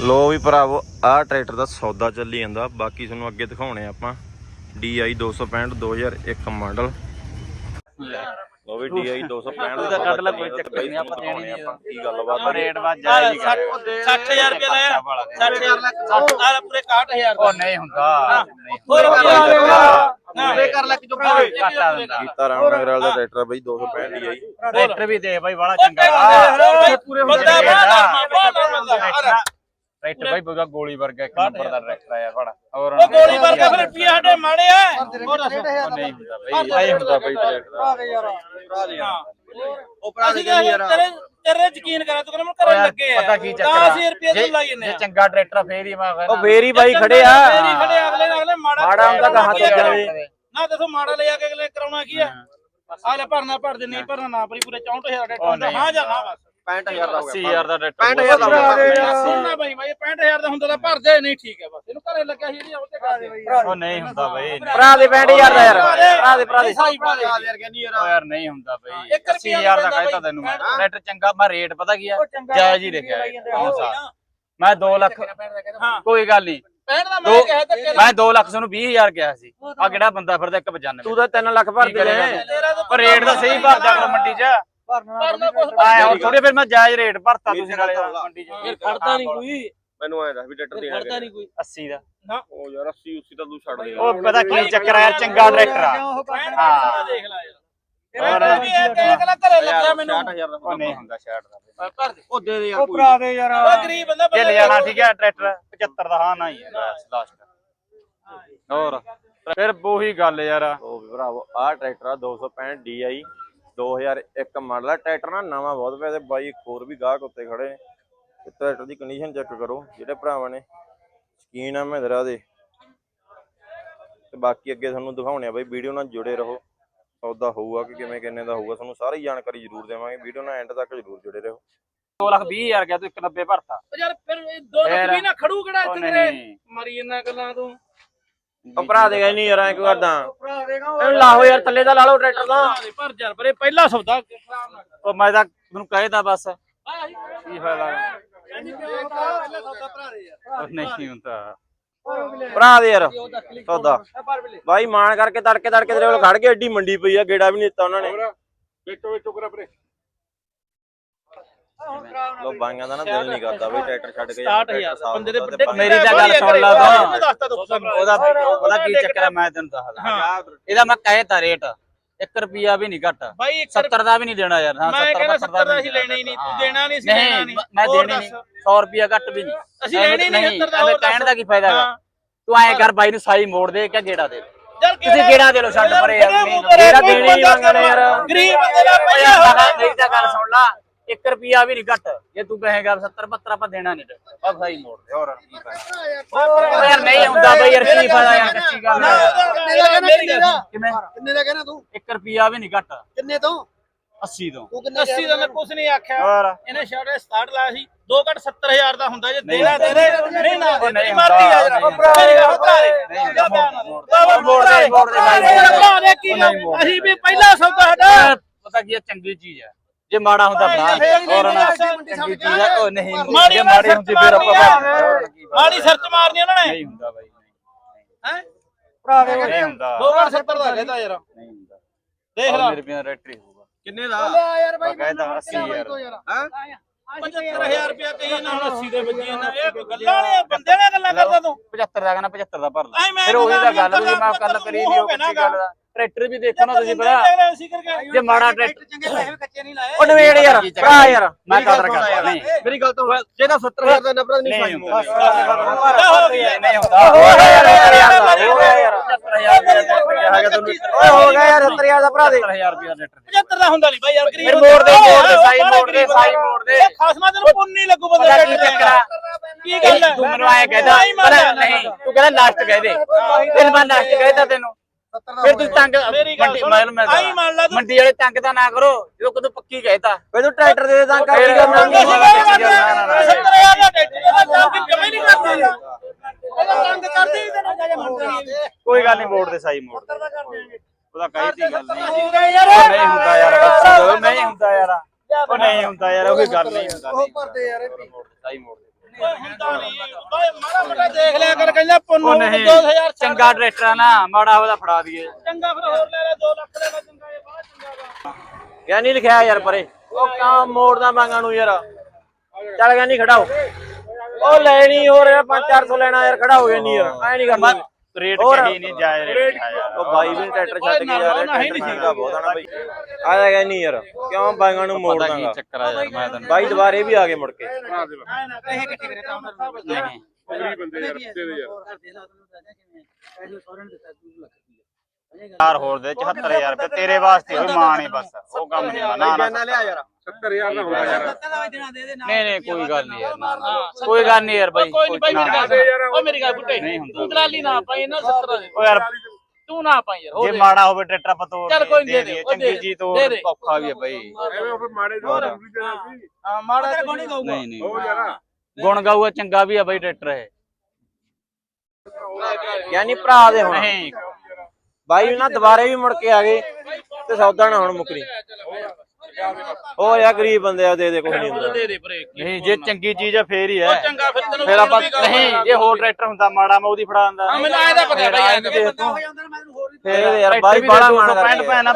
ਲੋ ਵੀ ਭਰਾਵੋ ਆਹ ਟਰੈਕਟਰ ਦਾ ਸੌਦਾ ਚੱਲੀ ਜਾਂਦਾ। ਬਾਕੀ ਤੁਹਾਨੂੰ ਅੱਗੇ ਦਿਖਾਉਣੇ ਆਪਾਂ। DI 265 2001 ਮਾਡਲ ਲੋ ਵੀ DI 265 ਉਹਦਾ ਕੱਢ ਲੈ, ਕੋਈ ਚੱਕਰ ਨਹੀਂ, ਆਪਾਂ ਦੇਣੀ ਨਹੀਂ ਆਪਾਂ ਕੀ ਗੱਲਬਾਤ ਆਪਾਂ ਆ। ਰੇਟ ਵੱਧ ਜਾਇਜ਼ ਹੀ ਕਰ 60000 ਰੁਪਏ ਲਾਇਆ। 60000 ਲੱਖ ਆ ਪੂਰੇ 61000 ਉਹ ਨਹੀਂ ਹੁੰਦਾ ਹੋਰ ਪੂਰੇ ਕਰ ਲੈ ਕਿ ਚੁੱਪ ਘਾਟਾ ਦਿੰਦਾ। ਕੀਤਾ ਰਾਮਨਗਰ ਵਾਲਾ ਦਾ ਟਰੈਕਟਰ ਆ ਬਈ 265 DI ਟਰੈਕਟਰ ਵੀ ਦੇ ਬਾਈ ਬੜਾ ਉਹ ਚੰਗਾ। ਟਰੈਕਟਰ ਪੂਰੇ ਬੰਦਾ ਬਾਹਰ ਆ, ਬਾਹਰ ਆ ਬੰਦਾ। ਟਰੈਕਟਰ ਬਾਈ ਬੁਗਾ ਗੋਲੀ ਵਰਗਾ ਇੱਕ ਨੰਬਰ ਦਾ ਟਰੈਕਟਰ ਆਇਆ ਬੜਾ ਹੋਰ ਉਹ ਗੋਲੀ ਵਰਗਾ ਫਿਰ ਰੁਪਏ ਸਾਡੇ ਮਾੜੇ ਆ। ਹੋਰ ਦੱਸੋ ਉਹ ਨਹੀਂ ਹੁੰਦਾ ਬਾਈ ਨਹੀਂ ਹੁੰਦਾ ਬਾਈ ਟਰੈਕਟਰ ਉਹ ਭਰਾ ਦੇ ਯਾਰ। ਤੇਰੇ ਤੇਰੇ ਯਕੀਨ ਕਰਾਂ ਤੂੰ ਕਹਿੰਦਾ ਮੈਂ ਘਰੇ ਲੱਗੇ ਆ। ਪਤਾ ਕੀ ਚੱਕਰ 10000 ਰੁਪਏ ਜੇ- ਤੂੰ ਲਾਈ ਜੰਨੇ ਜੇ ਚੰਗਾ ਟਰੈਕਟਰ ਫੇਰ ਹੀ ਮੈਂ ਉਹ ਫੇਰੀ ਬਾਈ ਖੜੇ ਆ। ਤੇਰੀ ਖੜੇ ਅਗਲੇ ਅਗਲੇ ਮਾੜਾ ਮਾੜਾ ਹੁੰਦਾ ਕਹਾਂ ਤੋਂ ਜਾਵੇ ਨਾ ਦੱਸੋ ਮਾੜਾ ਲਿਆ ਕੇ ਅਗਲੇ ਕਰਾਉਣਾ ਕੀ ਆ? ਆ ਲੈ ਭਰਨਾ ਭਰ ਦੇ ਨਹੀਂ ਭਰਨਾ ਨਾ ਭਰੀ ਪੂਰੇ 64000 ਦਾ ਉਹ। ਹਾਂ ਜਾਂ ਨਾ ਬਸ। 65000 ਦਾ 80000 ਦਾ ਟਰੈਕਟਰ 65000 ਦਾ ਹੋ ਗਿਆ। ਸੁਣਨਾ ਬਾਈ ਬਾਈ 65000 ਦਾ ਹੁੰਦਾ ਤਾਂ ਭਰ ਦੇ ਨਹੀਂ ਠੀਕ ਹੈ ਬਸ। ਇਹਨੂੰ ਘਰੇ ਲੱਗਿਆ ਸੀ ਇਹਦੀ ਉਹ ਤੇ ਕਰ ਦੇ। ਉਹ ਨਹੀਂ ਹੁੰਦਾ ਬਾਈ। ਭਰਾ ਦੇ 65000 ਦਾ ਯਾਰ ਭਰਾ ਦੇ। ਭਰਾ ਦੇ ਸਾਈ ਭਰਾ ਦੇ। ਉਹ ਯਾਰ ਨਹੀਂ ਹੁੰਦਾ ਬਈ। ਇੱਕ ਰੁਪਈਆ 80000 ਦਾ ਕਹਿਤਾ। ਤੈਨੂੰ ਮੈਂ। ਟਰੈਕਟਰ ਚੰਗਾ ਮੈਂ ਰੇਟ ਪਤਾ ਕੀ ਆ? ਜਾਇਜ਼ ਹੀ ਲਿਖਿਆ ਹੈ। ਮੈਂ 2 ਲੱਖ ਹਾਂ ਕੋਈ ਗੱਲ ਨਹੀਂ। 65 ਦਾ ਦੋ ਮੈਂ ਕਿਹਾ ਧੱਕੇ ਮੈਂ 2 ਲੱਖ ਤੁਹਾਨੂੰ 20000 ਕਿਹਾ ਸੀ। ਆ ਕਿਹੜਾ ਬੰਦਾ ਫਿਰਦਾ 195 ਤੂੰ ਤਾਂ 3 ਲੱਖ ਭਰ ਦੇ। ਪਰ ਰੇਟ ਤਾਂ ਸਹੀ ਭਰਦਾ ਕਰੋ ਮੰਡੀ 'ਚ। ਭਰਨਾ ਕੁਛ ਆਇਆ ਥੋੜੇ ਫਿਰ ਮੈਂ ਜਾਇਜ਼ ਰੇਟ ਭਰਤਾ ਤੁਸੀਂ ਨਾਲੇ ਮੰਡੀ 'ਚ। ਫਿਰ ਖੜਦਾ ਨਹੀਂ ਕੋਈ। ਮੈਨੂੰ ਐਂ ਦੱਸ ਵੀ ਟਰੈਕਟਰ ਦੇਣਾ ਖੜਦਾ ਨਹੀਂ ਕੋਈ। 80 ਦਾ। ਉਹ ਯਾਰ 80 80 ਤਾਂ ਤੂੰ ਛੱਡ ਦੇ। ਉਹ ਪਤਾ ਕੀ ਚੱਕਰ ਆ ਯਾਰ ਚੰਗਾ ਟਰੈਕਟਰ ਆ। ਹਾਂ। ਦੇਖ ਲੈ ਯਾਰ। ਹੋਰ। ਇਹ ਵੀ ਇਹ ਦੇਖ ਲੈ ਘਰੇ ਲੱਗਿਆ ਮੈਨੂੰ। ਉਹ ਨਹੀਂ। ਹੁੰਦਾ ਸ਼ਾਇਦ ਦਾ। ਭਰ ਦੇ। ਉਹ ਦੇ ਦੇ ਯਾਰ ਭਰਾ ਦੇ ਯਾਰ। ਉਹ ਗਰੀਬ ਬੰਦਾ ਜੇ ਲੈ ਜਾਣਾ ਠੀਕ ਹੈ ਟਰੈਕਟਰ 75 ਦਾ ਹਾਂ ਨਾ ਹੀ। ਹੈ ਬਸ ਲਾਸਟ ਹੋਰ। ਫਿਰ ਉਹੀ ਗੱਲ ਯਾਰ। ਉਹ ਵੀ ਭਰਾਵੋ ਆਹ ਟਰੈਕਟਰ ਆ 265 DI 2001 ਮਾਡਲ ਆ ਟਰੈਕਟਰ ਨਾ ਨਵਾਂ ਬਹੁਤ ਪਿਆ ਤੇ ਬਾਈ ਇੱਕ ਹੋਰ ਵੀ ਗਾਹਕ ਉੱਤੇ ਖੜੇ ਨੇ ਟਰੈਕਟਰ ਦੀ ਕੰਡੀਸ਼ਨ ਚੈੱਕ ਕਰੋ ਜਿਹੜੇ ਭਰਾਵਾਂ ਨੇ ਸਕੀਨ ਆ ਮਹਿੰਦਰਾ ਦੇ। ਤੇ ਬਾਕੀ ਅੱਗੇ ਤੁਹਾਨੂੰ ਦਿਖਾਉਣੇ ਆ ਬਾਈ ਵੀਡੀਓ ਨਾਲ ਜੁੜੇ ਰਹੋ। ਸੌਦਾ ਹੋਊਗਾ ਕਿ ਕਿਵੇਂ ਕਿੰਨੇ ਦਾ ਹੋਊਗਾ ਤੁਹਾਨੂੰ ਸਾਰੀ ਜਾਣਕਾਰੀ ਜ਼ਰੂਰ ਦੇਵਾਂਗੇ। ਵੀਡੀਓ ਨਾਲ ਐਂਡ ਤੱਕ ਜ਼ਰੂਰ ਜੁੜੇ ਰਹੋ। 2 ਲੱਖ 20 ਹਜ਼ਾਰ ਗਿਆ ਤੂੰ 190 ਭਰਤਾ। ਯਾਰ ਫਿਰ ਇਹ ਦੋ ਲੱਖ ਫਿਰ- ਵੀ ਨਾ ਖੜੂ ਕਿਹੜਾ ਇੱਥੇ ਮਰੀ ਇਹਨਾਂ ਗੱਲਾਂ ਤੂੰ। ਉਹ ਭਰਾ ਦੇ ਗਏ ਨਹੀਂ ਯਾਰ ਐ ਕਿਉਂ ਕਰਦਾ? ਇਹਨੂੰ ਲਾਹੋ ਯਾਰ ਥੱਲੇ ਦਾ ਲਾ ਲਓ ਟਰੈਕਟਰ ਦਾ। ਭਰਾ ਯਾਰ ਪਰੇ ਪਹਿਲਾ ਸੌਦਾ। ਖਰਾਬ ਨਾ ਕਰ ਉਹ ਮੈਂ ਤਾਂ ਤੁਹਾਨੂੰ ਕਹਿਦਾ ਬਸ। ਜੀ ਕੀ ਫਾਇਦਾ? ਪਹਿਲਾ ਸੌਦਾ ਭਰਾ ਦੇ ਯਾਰ। ਉਹ ਨਹੀਂ ਹੁੰਦਾ। ਭਰਾ ਦੇ ਯਾਰ ਸੌਦਾ। ਬਾਈ ਮਾਣ ਕਰਕੇ ਤੜਕੇ ਤੜਕੇ ਤੇਰੇ ਕੋਲ ਖੜ ਕੇ ਐਡੀ ਮੰਡੀ ਪਈ ਆ ਗੇੜਾ ਵੀ ਨਹੀਂ ਦਿੱਤਾ ਉਹਨਾਂ ਨੇ। ਲੋ ਬਾਈਆਂ ਦਾ ਨਾ ਦਿਲ ਨਹੀਂ ਕਰਦਾ ਬਈ ਟਰੈਕਟਰ ਛੱਡ ਕੇ 60000 ਬੰਦੇ ਦੇ ਵੱਡੇ ਮੇਰੀ ਤਾਂ ਗੱਲ ਸੁਣ ਲਾ ਤੂੰ। ਤੂੰ ਉਹਦਾ ਉਹਦਾ ਕੀ ਚੱਕਰ ਹੈ ਮੈਂ ਤੈਨੂੰ ਦੱਸਦਾ ਇਹਦਾ ਮੈਂ ਕਹਿਤਾ ਰੇਟ। 1 ਰੁਪਿਆ ਵੀ ਨਹੀਂ ਘੱਟ। ਬਾਈ 70 ਦਾ ਵੀ ਨਹੀਂ ਦੇਣਾ ਯਾਰ ਹਾਂ ਮੈਂ 70 ਕਹਿੰਦਾ 70 70 ਦਾ ਅਸੀਂ ਲੈਣਾ ਹੀ ਨਹੀਂ ਤੂੰ ਦੇਣਾ ਨਹੀਂ ਸੀ ਲੈਣਾ ਨਹੀਂ ਮੈਂ ਦੇਣੀ ਨਹੀਂ ਦੱਸ। 100 ਰੁਪਿਆ ਘੱਟ ਵੀ ਨਹੀਂ ਅਸੀਂ ਲੈਣੀ ਨਹੀਂ 70 ਦਾ ਹੋਰ ਕਹਿਣ ਦਾ ਕੀ ਫਾਇਦਾ ਹੈਗਾ ਹਾਂ। ਤੂੰ ਐਂ ਕਰ ਬਾਈ ਨੂੰ ਸਾਈ ਮੋੜ ਦੇ ਕਿ ਗੇੜਾ ਦੇ ਤੁਸੀਂ ਗੇੜਾ ਦੇ ਲੋ ਛੱਡ ਪਰੇ ਯਾਰ ਗੇੜਾ ਦੇਣੀ ਮੰਗਣੇ ਯਾਰ। ਗਰੀਬ ਬੰਦੇ ਦਾ ਪਹਿਲਾ ਮੈਂ ਮੇਰੀ ਤਾਂ ਗੱਲ ਸੁਣ ਲਾ 1 ਰੁਪਿਆ ਵੀ ਨਹੀਂ ਘੱਟ ਜੇ ਤੂੰ ਕਹੇਗਾ 70 72 ਆਪਾਂ ਦੇਣਾ ਨਹੀਂ ਬਸ ਸਾਈ ਮੋੜ ਦੇ ਹੋਰ ਕੀ ਫਾਇਦਾ ਯਾਰ ਨਹੀਂ ਹੁੰਦਾ ਬਈ ਯਾਰ ਕੀ ਫਾਇਦਾ ਯਾਰ ਕੱਚੀ ਗੱਲ ਹੈ ਮੇਰੀ ਗੱਲ ਕਿਵੇਂ ਕਿੰਨੇ ਦਾ ਕਹਿਣਾ ਤੂੰ 1 ਰੁਪਿਆ ਵੀ ਨਹੀਂ ਘੱਟ ਕਿੰਨੇ ਤੋਂ 80 ਤੋਂ ਤੂੰ ਕਿੰਨੇ 80 ਦਾ ਮੈਂ ਕੁਝ ਨਹੀਂ ਆਖਿਆ ਹੋਰ ਇਹਨੇ ਛਾੜੇ 67 ਲਾਇਆ ਸੀ 2 ਘੱਟ 70000 ਦਾ ਹੁੰਦਾ ਜੇ ਨਹੀਂ ਦੇਣਾ ਦੇ ਦੇ ਨਹੀਂ ਨਾ ਨਹੀਂ ਮਰਦੀ ਆ ਜਰਾ ਨਹੀਂ ਮੇਰੀ ਗੱਲ ਭਰਾ ਦੇ ਭਾਈ, ਅਸੀਂ ਵੀ ਪਹਿਲਾ ਸੌਦਾ ਸਾਡਾ ਪਤਾ ਕੀ ਹੈ ਚੰਗੀ ਚੀਜ਼ ਹੈ ਜੇ ਮਾੜਾ ਹੁੰਦਾ ਬਣਾ ਹੋਰ ਨਾ ਚੰਗੀ ਚੀਜ਼ ਹੈ। ਉਹ ਨਹੀਂ ਜੇ ਮਾੜੀ ਹੁੰਦੀ ਫਿਰ ਆਪਾਂ ਬਾਹਰ- ਮਾੜੀ ਸਰਚ ਮਾਰਨੀ ਉਹਨਾਂ ਨੇ। ਨਹੀਂ ਹੁੰਦਾ ਬਾਈ। ਹੈ? ਭਰਾ ਦੇ ਨਹੀਂ ਹੁੰਦਾ। 2 ਘੱਟ 70 ਦਾ ਕਹਿੰਦਾ ਯਾਰ। ਨਹੀਂ ਹੁੰਦਾ। ਦੇਖ ਔਰ ਲਾ। ਮੇਰੇ ਬਿਨਾ ਰੈਟਰੀ ਹੋਊਗਾ। ਕਿੰਨੇ ਦਾ? ਯਾਰ ਮੈਂ ਕਹਿੰਦਾ 80000 75000 ਰੁਪਇਆ ਕਹੀ ਨਾ ਹੁਣ 80 ਦੇ ਵੱਜੀ ਨਾ। ਇਹ ਕੋਈ ਗੱਲਾਂ ਵਾਲੀਆਂ ਬੰਦੇ ਨਾਲ ਗੱਲਾਂ ਕਰਦਾ ਤੂੰ। 75 ਦਾ ਕਹਿੰਦਾ 75 ਦਾ ਭਰ ਲੈ। ਫਿਰ ਉਹੀ ਤਾਂ ਗੱਲ ਕਹਿੰਦਾ ਵੀ ਮੈਂ ਗੱਲ ਕਰੀ ਨਹੀਂ ਉਹ ਕੱਚੀ ਗੱਲ ਦਾ। ਟਰੈਕਟਰ ਵੀ ਦੇਖੋ ਨਾ ਤੁਸੀਂ ਕਰਕੇ। ਜੇ ਮਾੜਾ ਟਰੈਕਟਰ ਚੰਗੇ ਪੈਸੇ ਵੀ ਕੱਚੇ ਨਹੀਂ ਲਾਏ। ਉਹ ਨਵੇੜ ਯਾਰ ਭਰਾ ਯਾਰ। ਮੈਂ ਕਦਰ ਕਰਦਾ ਨਹੀਂ। ਮੇਰੀ ਗੱਲ ਤੋਂ ਜੇ ਤਾਂ 70000 ਦਾ ਨਫਰਤ ਨਹੀਂ ਸਾਈ ਹੁੰਦਾ ਹੋ? ਗਿਆ ਨਹੀਂ ਹੁੰਦਾ। ਹੋ? ਗਿਆ ਯਾਰ 70000 ਦਾ ਹੋ ਗਿਆ ਯਾਰ 70000 ਰੁਪਏ ਹੈਗਾ ਤੁਹਾਨੂੰ ਓਏ ਹੋ ਗਿਆ ਯਾਰ 70000 ਦਾ ਭਰਾ ਦੇ। 70000 ਰੁਪਏ ਟਰੈਕਟਰ 75 ਦਾ ਹੁੰਦਾ ਨਹੀਂ ਬਾਈ ਯਾਰ ਗਰੀਬ ਫਿਰ ਮੋੜ ਦੇ, ਮੋੜ ਦੇ, ਸਾਈ ਮੋੜ ਦੇ, ਸਾਈ ਮੋੜ ਦੇ। ਖਾਸਮਾ ਤੈਨੂੰ ਪੁੰਨ ਨਹੀਂ ਲੱਗੂ ਬੰਦੇ ਕੀ ਚੱਕਰ ਆ? ਕੀ ਗੱਲ ਹੈ? ਤੂੰ ਮੈਨੂੰ ਕਹਿੰਦਾ ਪਰ ਮੰਨਦਾ। ਨਹੀਂ ਤੂੰ ਕਹਿੰਦਾ ਲਾਸਟ ਕਹਿ ਦੇ। ਫਿਰ ਮੈਂ ਲਾਸਟ ਕਹਿਦਾ ਤੈਨੂੰ। ਫਿਰ ਤੂੰ ਤੰਗ ਮੰਡੀ ਸੁਣ। ਮੈਂ ਮੈਂ ਆਈ ਮੰਨ ਲਾ ਤੂੰ। ਮੰਡੀ ਵਾਲੇ ਤੰਗ ਤਾਂ ਨਾ ਕਰੋ ਜਦੋਂ ਕਦੋਂ ਪੱਕੀ ਕਹਿਤਾ। ਵੇ ਤੂੰ ਟਰੈਕਟਰ ਦੇ ਦੇ ਤਾਂ ਕਰ। ਫਿਰ ਕਰਨਾ ਮੰਗੇ ਸੀ। ਨਾ, ਨਾ, ਨਾ। 70000 ਦਾ ਦਾ ਕੰਮ ਜਮਾ ਹੀ ਨਹੀਂ ਕਰਦਾ ਇਹਦਾ ਤੰਗ ਕਰਦੇ ਹੀ ਤੈਨੂੰ ਜਾ ਮੰਗਦੇ ਕੋਈ ਗੱਲ ਨਹੀਂ ਮੋੜ ਦੇ ਸਾਈ ਮੋੜ ਦੇ। ਉਹਦਾ ਕਹੀ ਤੀ ਗੱਲ ਨਹੀਂ। ਹੋ ਗਿਆ ਯਾਰ ਨਹੀਂ ਹੁੰਦਾ ਯਾਰ ਨਹੀਂ ਹੁੰਦਾ ਯਾਰ। ਉਹ ਨਹੀਂ ਹੁੰਦਾ ਯਾਰ ਉਹ ਕੋਈ ਗੱਲ ਨਹੀਂ ਹੁੰਦਾ। ਉਹ ਭਰਦੇ ਯਾਰ ਦੇ ਸਾਈ ਮੋੜ ਦੇ। ਹੁੰਦਾ ਨਹੀਂ। ਓਏ ਮਾੜਾ ਮੋਟਾ ਦੇਖ ਲਿਆ ਕਰ ਕਹਿੰਦਾ ਪੁੰਨੂ ਉਹ ਨਹੀਂ। 2000 ਚੰਗਾ ਟਰੈਕਟਰ ਆ ਨਾ ਮਾੜਾ ਉਹਦਾ ਫੜਾ ਦਈਏ। ਚੰਗਾ ਫਿਰ ਹੋਰ ਲੈ ਲੈ 2 ਲੱਖ ਲੈ ਲੈ ਚੰਗਾ ਇਹ ਬੜਾ ਚੰਗਾ ਗਾ ਕਿਆ ਨਹੀਂ ਲਿਖਿਆ ਯਾਰ ਪਰੇ। ਉਹ ਕਾਂ ਮੋੜਦਾ ਮੰਗਾਂ ਨੂੰ ਯਾਰ। ਚੱਲ ਗਿਆ ਨਹੀਂ ਖੜਾ ਹੋ। ਉਹ ਲੈਣੀ ਹੋਰ ਯਾਰ 5-400 ਲੈਣਾ ਯਾਰ ਖੜਾ ਹੋ ਗਿਆ ਨਹੀਂ ਯਾਰ। ਐ ਨਹੀਂ ਕਰਨਾ। ਰੇਟ ਹੋਰ? ਕਹੀ ਨਹੀਂ ਜਾਇਜ਼ ਰੇਟ ਯਾਰ ਉਹ ਬਾਈ ਵੀ ਟਰੈਕਟਰ ਛੱਡ ਕੇ ਯਾਰ ਟਰੈਕਟਰ ਮਹਿੰਗਾ ਬਹੁਤ ਆਣਾ ਬਾਈ। ਆ ਗਿਆ ਨਹੀਂ ਯਾਰ ਕਿਉਂ ਬਾਈਆਂ ਨੂੰ ਮੋੜ ਪਤਾ ਕੀ ਦਾਂਗਾ ਚੱਕਰ ਆ ਯਾਰ ਮੈਂ ਤੈਨੂੰ ਬਾਈ ਦੁਬਾਰੇ ਵੀ ਆ ਗਏ ਮੁੜ ਕੇ। ਪੈਸੇ ਇਕੱਠੇ ਕਰੇ ਤਾਂ ਨਹੀਂ ਯਾਰ ਹੋਰ ਦੇ 74000 ਰੁਪਏ ਤੇਰੇ ਵਾਸਤੇ ਉਹ ਮਾਂ ਨਹੀਂ ਬਸ। ਉਹ ਕੰਮ ਨਹੀਂ ਨਾ ਨਾ ਲਿਆ ਯਾਰ। 70000 ਦਾ ਹੋਣਾ ਯਾਰ। ਨਹੀਂ ਨਹੀਂ ਕੋਈ ਗੱਲ ਨਹੀਂ ਯਾਰ ਨਾ, ਨਾ। ਕੋਈ ਗੱਲ ਨਹੀਂ ਯਾਰ ਬਾਈ ਕੋਈ ਨਹੀਂ ਬਾਈ ਮੇਰੀ ਗੱਲ ਸੁਣ। ਓ ਮੇਰੀ ਗੱਲ ਬੁੱਟੇ ਨਹੀਂ ਹੁੰਦਾ। ਤੂੰ ਦਲਾਲੀ ਨਾ ਪਾਈ ਇਹਨਾਂ 70 ਦੇ ਉਹ ਯਾਰ ਤੂੰ ਨਾ ਪਾਈ ਯਾਰ ਜੇ ਦੇ। ਮਾੜਾ ਹੋਵੇ ਟਰੈਕਟਰ ਆਪਾਂ ਤੋੜ ਚੱਲ ਕੋਈ ਨੀ ਦੇ ਦਈਏ, ਦੇ, ਉਹ ਚੰਗੀ ਦੇ ਜੀ ਤੋਂ ਦੇ ਦੇ। ਔਖਾ ਵੀ ਹੈ ਬਾਈ। ਐਵੇਂ ਉਹ ਮਾੜੇ ਦਾ ਜ਼ਰੂਰੀ ਦੇਣਾ ਸੀ ਹਾਂ ਮਾੜਾ ਤੇ ਕੋਣੀ ਨਹੀਂ। ਨਹੀਂ ਉਹ ਯਾਰ। ਗੁਣ ਗਾਊਗਾ ਚੰਗਾ ਵੀ ਹੈ ਬਾਈ ਟਰੈਕਟਰ ਇਹ। ਯਾਨੀ ਭਰਾ ਦੇ ਹੁਣ। ਨਹੀਂ। ਬਾਈ ਨਾ ਦੁਬਾਰੇ ਵੀ ਮੁੜ ਕੇ ਆ ਗਏ ਤੇ ਸੌਦਾ ਨਾ ਹੁਣ ਮੁਕਰੀ। ਉਹ ਯਾਰ ਗਰੀਬ ਬੰਦੇ ਆ ਦੇ ਦੇ ਕੁਝ ਨਹੀਂ ਹੁੰਦਾ। ਦੇ ਦੇ ਬ੍ਰੇਕ ਨਹੀਂ ਜੇ ਚੰਗੀ ਚੀਜ਼ ਹੈ ਫੇਰ ਹੀ ਉਹ ਹੈ ਚੰਗਾ ਫਿਰ ਤੈਨੂੰ ਫੇਰ ਆਪਾਂ ਨਹੀਂ ਜੇ ਹੋਰ ਟਰੈਕਟਰ ਹੁੰਦਾ ਮਾੜਾ ਮੈਂ ਉਹਦੀ ਫੜਾ ਦਿੰਦਾ। ਹਾਂ ਮੈਨੂੰ ਆਇਆ ਤਾਂ ਪਤਾ ਆਇਆ ਫੇਰ ਤਾਂ ਹੋ ਜਾਂਦਾ ਨਾ ਮੈਂ ਤੈਨੂੰ ਹੋਰ ਵੀ ਫੇਰ ਯਾਰ ਬਾਈ ਬਾਲਾ ਮਾਣ ਪੈਂਟ ਪੈਣਾ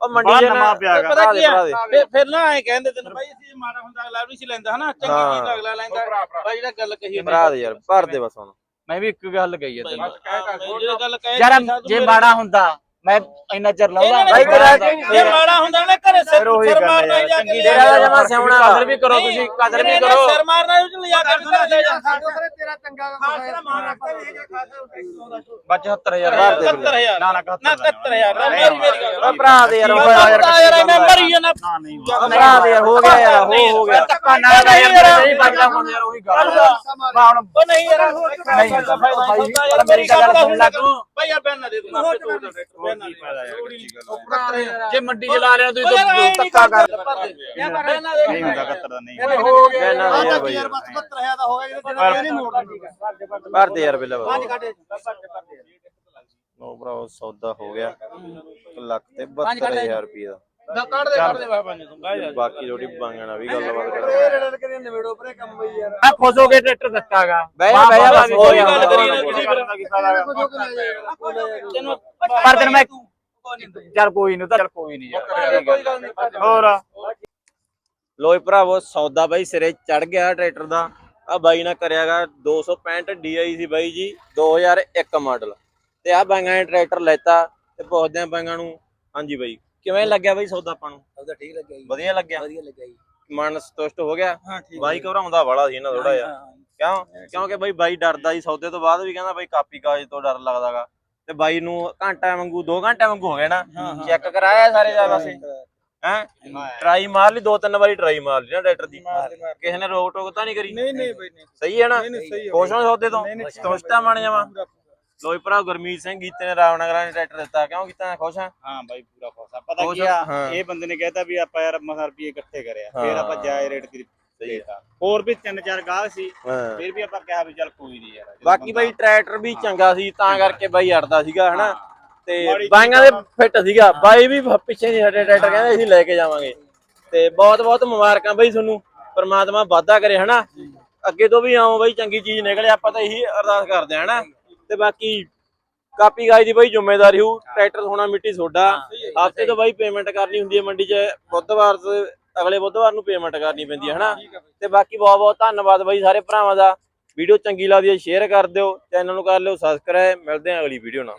ਉਹ ਮੰਡੀ ਨਵਾਂ ਨਾ ਪਿਆ ਗਾ। ਪਤਾ ਕੀ ਆ? ਦੇ ਫਿਰ- ਨਾ ਐ ਕਹਿੰਦੇ ਤੈਨੂੰ ਬਾਈ ਅਸੀਂ ਮਾੜਾ ਹੁੰਦਾ ਅਗਲਾ ਵੀ ਸੀ ਲੈਂਦਾ ਹਨਾ? ਚੰਗੀ। ਚੀਜ਼ ਅਗਲਾ ਲੈਂਦਾ। ਬਾਈ ਜਿਹੜਾ ਗੱਲ ਕਹੀ ਭਰਾ ਦੇ ਯਾਰ ਭਰ ਦੇ ਬਸ ਹੁਣ। ਮੈਂ ਵੀ ਇੱਕ ਗੱਲ ਕਹੀ ਹੈ ਤੈਨੂੰ। ਯਾਰ ਜੇ ਮਾੜਾ ਹੁੰਦਾ ਮੈਂ ਇੰਨਾ ਚਿਰ ਲਾਉਂਦਾ ਬਾਈ ਤੇਰਾ ਜੇ ਮਾੜਾ ਹੁੰਦਾ ਨਾ ਘਰੇ ਸਿਰ ਮਾਰਨਾ ਜਾ ਕੇ ਤੇਰਾ ਜਮਾ ਸਿਆਉਣਾ ਕਦਰ ਵੀ ਕਰੋ ਤੁਸੀਂ ਕਦਰ ਵੀ ਕਰੋ ਸਿਰ ਮਾਰਨਾ ਉਹ ਲਿਆ ਕੇ ਜਾ ਤੇਰਾ ਚੰਗਾ ਖਾਸਾ ਮਾਰ ਰੱਖਦਾ ਇਹ ਜੇ ਖਾਸਾ ਬਚ 70000 ਭਰ ਦੇ 71000 ਨਾ ਨਾ ਨਾ 71000 ਦਾ ਮੇਰੀ ਮੇਰੀ ਗੱਲ ਭਰਾ ਦੇ ਯਾਰ ਯਾਰ ਇਹਨੇ ਮਰੀ ਜਾਣਾ ਨਹੀਂ ਭਰਾ ਦੇ ਯਾਰ ਹੋ ਗਿਆ ਯਾਰ ਹੋ ਹੋ ਗਿਆ ਧੱਕਾ ਨਾ ਯਾਰ ਨਹੀਂ ਬਣਦਾ ਹੁਣ ਯਾਰ ਉਹੀ ਗੱਲ ਮੈਂ ਹੁਣ ਨਹੀਂ ਯਾਰ ਨਹੀਂ ਭਾਈ ਭਾਈ ਮੇਰੀ ਗੱਲ ਸੁਣ ਲੈ ਤੂੰ ਭਾਈ ਯਾਰ ਬੈਨ ਨਾ ਦੇ ਤੂੰ ਆਪੇ ਤੋੜ ਦੇ ਬੈਨ ਨਾ ਦੇ ਜੇ ਮੰਡੀ ਚ ਲਾ ਲੈਣਾ ਤੁਸੀਂ ਤਾਂ ਧੱਕਾ ਕਰ ਬੈਨ ਨਾ ਦੇ ਨਹੀਂ ਹੁੰਦਾ ਕੱਤਰ ਦਾ ਨਹੀਂ। ਹੋ ਗਿਆ ਕਹਿਣਾ ਦੇ ਯਾਰ ਬਾਈ ਯਾਰ ਬਸ 72000 ਦਾ ਹੋ ਗਿਆ ਜਿਹਦੇ ਤੇਰਾ ਨਹੀਂ ਮੋੜਨਾ। ਭਰ ਦੇ ਯਾਰ ਬਿੱਲਾ ਪੰਜ ਕੱਢ ਲੋ ਭਰਾ ਸੌਦਾ ਹੋ ਗਿਆ। ਲੱਖ ਤੇ 72000 ਰੁਪਏ ਦਾ। ਦਾ ਕੱਢ ਦੇ ਕੱਢ ਦੇ। ਬਾਬਾ ਨੇ ਤੂੰ ਗਾ ਯਾਰ ਬਾਕੀ ਥੋੜੀ ਬਾਂਗਣਾ ਵੀ ਗੱਲਬਾਤ ਕਰਾਂਗੇ। ਰੇਡ ਕਰੀ ਨਵੇੜੋ ਪਰੇ ਕੰਮ ਬਈ ਯਾਰ। ਆ ਖੁਸ਼ ਹੋ ਕੇ ਟਰੈਕਟਰ ਦਿੱਤਾਗਾ। ਬਹਿ ਜਾ ਬਹਿ ਜਾ ਬਸ ਹੋ ਕੋਈ ਗਿਆ ਗੱਲ ਕਰੀ ਨਾ ਤੁਸੀਂ ਤੁਸੀਂ ਫਿਰ ਤੈਨੂੰ ਪਰ ਤੈਨੂੰ ਮੈਂ ਚੱਲ ਕੋਈ ਨਹੀਂ ਚੱਲ ਕੋਈ ਨਹੀਂ ਯਾਰ। ਕੋਈ ਗੱਲ ਨਹੀਂ ਹੋਰ? ਲੋਏ ਭਰਾਵੋ ਸੌਦਾ ਬਾਈ ਸਿਰੇ ਚੜ ਗਿਆ ਟਰੈਕਟਰ ਦਾ। ਆ ਬਾਈ ਨਾਲ ਕਰਿਆਗਾ 265 DI ਸੀ ਬਾਈ ਜੀ 2001 ਮਾਡਲ। ਤੇ ਆ ਬਾਈਆਂ ਨੇ ਟਰੈਕਟਰ ਲੈਤਾ ਤੇ ਪੁੱਛਦੇ ਆ ਬਾਈਆਂ ਨੂੰ ਹਾਂਜੀ ਬਾਈ। ਕਿਵੇਂ ਲੱਗਿਆ ਬਾਈ ਸੌਦਾ ਆਪਾਂ ਨੂੰ? ਉਹਦਾ ਠੀਕ ਲੱਗਿਆ ਜੀ। ਵਧੀਆ ਲੱਗਿਆ? ਵਧੀਆ ਲੱਗਿਆ ਜੀ। ਮਨ ਸੰਤੁਸ਼ਟ ਹੋ ਗਿਆ? ਹਾਂ ਠੀਕ ਬਾਈ ਘਬਰਾਉਂਦਾ ਵਾਲਾ ਸੀ ਇਹਨਾਂ ਥੋੜਾ ਜਿਹਾ। ਕਿਉਂ? ਕਿਉਂਕਿ ਬਾਈ ਬਾਈ ਡਰਦਾ ਸੀ ਸੌਦੇ ਤੋਂ ਬਾਅਦ ਵੀ ਕਹਿੰਦਾ ਬਾਈ ਕਾਪੀ ਕਾਜ ਤੋਂ ਡਰ ਲੱਗਦਾਗਾ। ਤੇ ਬਾਈ ਨੂੰ ਘੰਟਾ ਵਾਂਗੂ 2 ਘੰਟੇ ਵਾਂਗੂ ਹੋ ਗਏ ਨਾ। ਚੈੱਕ ਕਰਾਇਆ ਸਾਰੇ ਦਾ ਵਸੇ ਹੈ ਟਰਾਈ ਮਾਰ ਲਈ ਦੋ ਤਿੰਨ ਵਾਰੀ ਟਰਾਈ ਮਾਰ ਲਈ ਨਾ ਟਰੈਕਟਰ ਦੀ। ਕਿਸੇ ਨੇ ਰੋਕ ਟੋਕ ਤਾਂ ਨਹੀਂ ਕਰੀ? ਨਹੀਂ ਨਹੀਂ ਬਈ ਨਹੀਂ। ਸਹੀ ਹੈ ਨਾ? ਸਹੀ ਖੁਸ਼ ਹੋ ਸੌਦੇ ਤੋਂ? ਸੰਤੁਸ਼ਟਾ ਮਣ ਜਾਵਾਂ ਲੋਈ ਭਰਾ ਗੁਰਮੀਤ ਸਿੰਘ ਗੀਤੇ ਨੇ ਰਾਵਨਗਰਾਂ ਨੇ ਟਰੈਕਟਰ ਦਿੱਤਾ। ਕਿਉਂ ਕੀਤਾ? ਨੇ ਖੁਸ਼ ਆ? ਹਾਂ ਬਾਈ ਪੂਰਾ ਖੁਸ਼ ਆ। ਪਤਾ ਕੀ ਆ? ਇਹ ਬੰਦੇ ਨੇ ਕਹਿਤਾ ਵੀ ਆਪਾਂ ਯਾਰ ਮਸਾ ਰੁਪਏ ਇਕੱਠੇ ਕਰਿਆ। ਫਿਰ ਆਪਾਂ। ਜਾਇ ਰੇਟ ਦੀ ਹੋਰ ਵੀ ਤਿੰਨ ਚਾਰ ਗਾਹ ਸੀ। ਫਿਰ ਵੀ ਆਪਾਂ ਕਿਹਾ ਵੀ ਚੱਲ ਕੋਈ ਨਹੀਂ ਯਾਰ ਬਾਕੀ ਬਾਈ ਟਰੈਕਟਰ ਵੀ ਚੰਗਾ ਸੀ ਤਾਂ ਕਰਕੇ ਬਾਈ ਅੜਦਾ ਸੀਗਾ ਹਨਾ? ਤੇ ਬਾਈਆਂ ਦੇ ਫਿੱਟ ਸੀਗਾ। ਬਾਈ ਵੀ ਪਿੱਛੇ ਨਹੀਂ ਹਟੇ ਟਰੈਕਟਰ ਕਹਿੰਦੇ ਅਸੀਂ ਲੈ ਕੇ ਜਾਵਾਂਗੇ। ਤੇ ਬਹੁਤ ਬਹੁਤ ਮੁਬਾਰਕਾਂ ਬਾਈ ਤੁਹਾਨੂੰ। ਪ੍ਰਮਾਤਮਾ ਵਾਧਾ ਕਰੇ ਹਨਾ? ਅੱਗੇ ਤੋਂ ਵੀ ਆਓ ਬਾਈ ਚੰਗੀ ਚੀਜ਼ ਨਿਕਲੇ ਆਪਾਂ ਤਾਂ ਇਹੀ ਅਰਦਾਸ ਕਰਦੇ ਹਾਂ ਹਨਾ? ਤੇ ਬਾਕੀ ਕਾਪੀ ਗਾਈ ਦੀ ਬਾਈ ਜ਼ਿੰਮੇਵਾਰੀ ਹੋ। ਟਰੈਕਟਰ ਹੋਣਾ ਮਿੱਟੀ ਸੋਡਾ। ਹਫ਼ਤੇ ਤੋਂ ਬਾਈ ਪੇਮੈਂਟ ਕਰਨੀ ਹੁੰਦੀ ਹੈ ਮੰਡੀ 'ਚ ਬੁੱਧਵਾਰ ਤੋਂ ਅਗਲੇ ਬੁੱਧਵਾਰ ਨੂੰ ਪੇਮੈਂਟ ਕਰਨੀ ਪੈਂਦੀ ਹੈ ਹਨਾ? ਤੇ ਬਾਕੀ ਬਹੁਤ ਬਹੁਤ ਧੰਨਵਾਦ ਬਾਈ ਸਾਰੇ ਭਰਾਵਾਂ ਦਾ। ਵੀਡੀਓ ਚੰਗੀ ਲੱਗਦੀ ਹੈ ਸ਼ੇਅਰ ਕਰ ਦਿਓ ਚੈਨਲ ਨੂੰ ਕਰ ਲਿਓ ਸਬਸਕ੍ਰਾਈਬ ਮਿਲਦੇ ਹਾਂ ਅਗਲੀ ਵੀਡੀਓ ਨਾਲ।